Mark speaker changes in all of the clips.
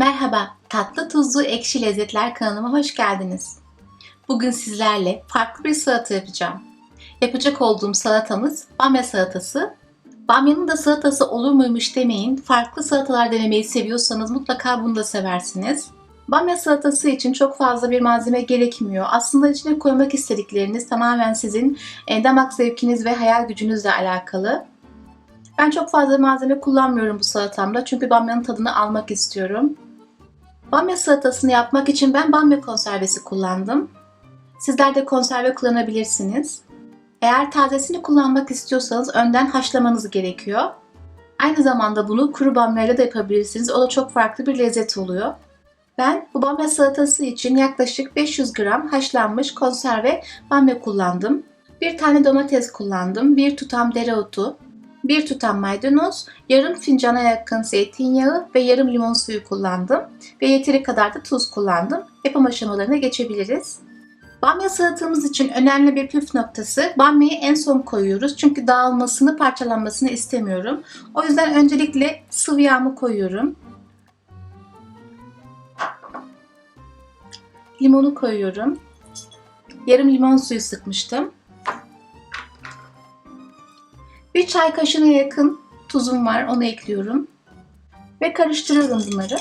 Speaker 1: Merhaba, Tatlı Tuzlu Ekşi Lezzetler kanalıma hoş geldiniz. Bugün sizlerle farklı bir salata yapacağım. Yapacak olduğum salatamız bamya salatası. Bamyanın da salatası olur muymuş demeyin. Farklı salatalar denemeyi seviyorsanız mutlaka bunu da seversiniz. Bamya salatası için çok fazla bir malzeme gerekmiyor. Aslında içine koymak istedikleriniz tamamen sizin e, damak zevkiniz ve hayal gücünüzle alakalı. Ben çok fazla malzeme kullanmıyorum bu salatamda çünkü bamyanın tadını almak istiyorum. Bamya salatasını yapmak için ben bamya konservesi kullandım. Sizler de konserve kullanabilirsiniz. Eğer tazesini kullanmak istiyorsanız önden haşlamanız gerekiyor. Aynı zamanda bunu kuru bamyayla da yapabilirsiniz. O da çok farklı bir lezzet oluyor. Ben bu bamya salatası için yaklaşık 500 gram haşlanmış konserve bamya kullandım. Bir tane domates kullandım, bir tutam dereotu, bir tutam maydanoz, yarım fincana yakın zeytinyağı ve yarım limon suyu kullandım. Ve yeteri kadar da tuz kullandım. Yapım aşamalarına geçebiliriz. Bamya salatamız için önemli bir püf noktası bamyayı en son koyuyoruz. Çünkü dağılmasını, parçalanmasını istemiyorum. O yüzden öncelikle sıvı yağımı koyuyorum. Limonu koyuyorum. Yarım limon suyu sıkmıştım. Bir çay kaşığına yakın tuzum var. Onu ekliyorum. Ve karıştırıyorum bunları.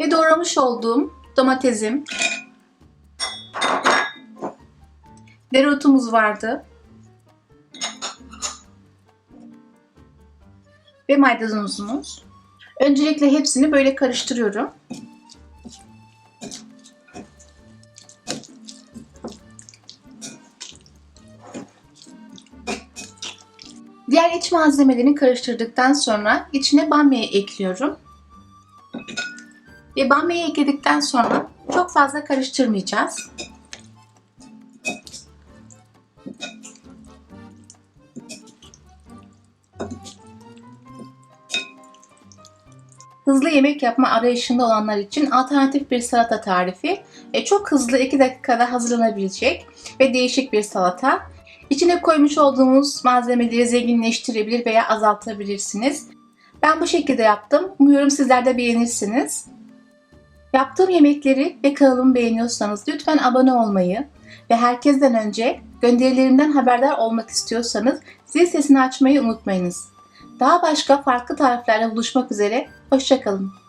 Speaker 1: Ve doğramış olduğum domatesim. Dereotumuz vardı. Ve maydanozumuz. Öncelikle hepsini böyle karıştırıyorum. Diğer iç malzemelerini karıştırdıktan sonra içine bamyayı ekliyorum. Ve bamyayı ekledikten sonra çok fazla karıştırmayacağız. Hızlı yemek yapma arayışında olanlar için alternatif bir salata tarifi. E, çok hızlı 2 dakikada hazırlanabilecek ve değişik bir salata. İçine koymuş olduğumuz malzemeleri zenginleştirebilir veya azaltabilirsiniz. Ben bu şekilde yaptım. Umuyorum sizler de beğenirsiniz. Yaptığım yemekleri ve kanalımı beğeniyorsanız lütfen abone olmayı ve herkesten önce gönderilerimden haberdar olmak istiyorsanız zil sesini açmayı unutmayınız. Daha başka farklı tariflerle buluşmak üzere. Hoşçakalın.